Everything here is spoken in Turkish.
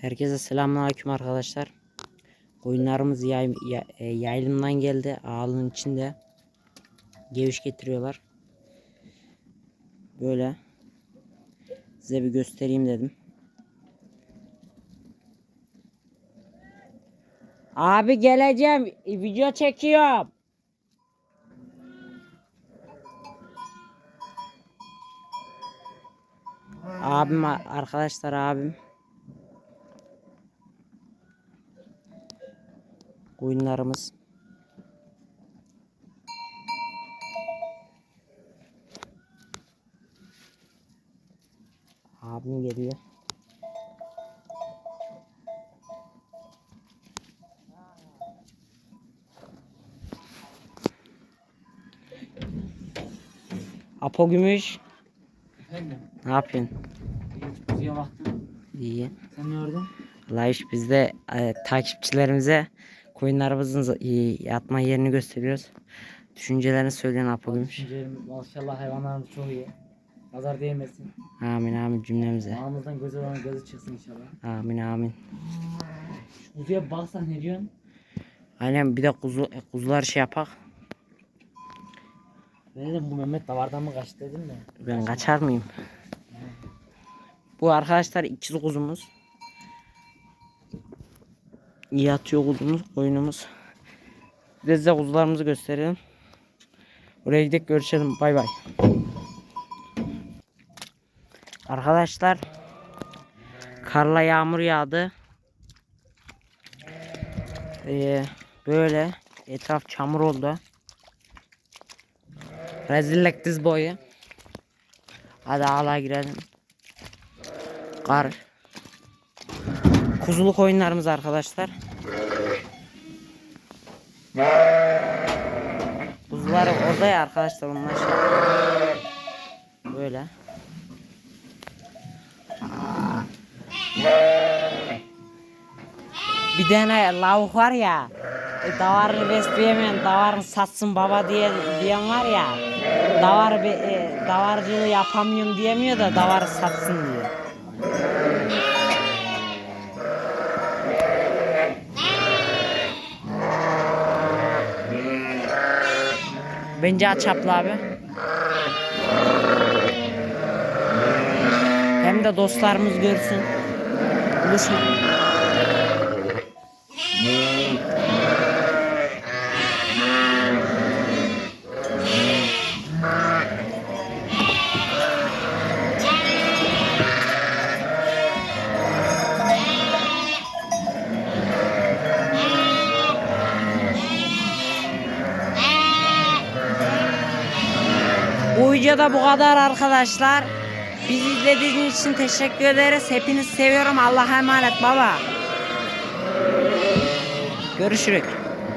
Herkese selamünaleyküm arkadaşlar. Koyunlarımız yay, ya- e, yaylımdan geldi. Ağalın içinde. Geviş getiriyorlar. Böyle. Size bir göstereyim dedim. Abi geleceğim. Video çekiyorum. Abim arkadaşlar abim. Koyunlarımız. Abim geliyor. Apo Gümüş. Efendim, Ne yapıyorsun? kuzuya baktım. İyi. Sen ne gördün? Vallahi iş biz de e, takipçilerimize koyunlarımızın yatma yerini gösteriyoruz. Düşüncelerini söyleyen Apo Gümüş. Düşüncelerim maşallah hayvanlarımız çok iyi. Nazar değmesin. Amin amin cümlemize. Ağımızdan gözü olan gözü çıksın inşallah. Amin amin. Şu kuzuya baksan ne diyorsun? Aynen bir de kuzu, kuzular şey yapak. Ne dedim bu Mehmet davardan mı kaçtı dedim de. Ben kaçar mıyım? Bu arkadaşlar ikiz kuzumuz. İyi atıyor kuzumuz, koyunumuz. Bir de size kuzularımızı gösterelim. Oraya gidip görüşelim. Bay bay. Arkadaşlar karla yağmur yağdı. Ee, böyle etraf çamur oldu. Rezillik diz boyu. Hadi hala girelim. Kar. Kuzuluk oyunlarımız arkadaşlar. Kuzular orada ya arkadaşlar onlar şey. Böyle. Bir tane lavuk var ya. E, davarını besleyemeyen davarını satsın baba diye diyen var ya. Davar e, davarcılığı yapamıyorum diyemiyor da davarı satsın diyor. Bence aç çaplı abi. Hem de dostlarımız görsün. Buluşun. Bu videoda bu kadar arkadaşlar. Bizi izlediğiniz için teşekkür ederiz. Hepinizi seviyorum. Allah'a emanet baba. Görüşürüz.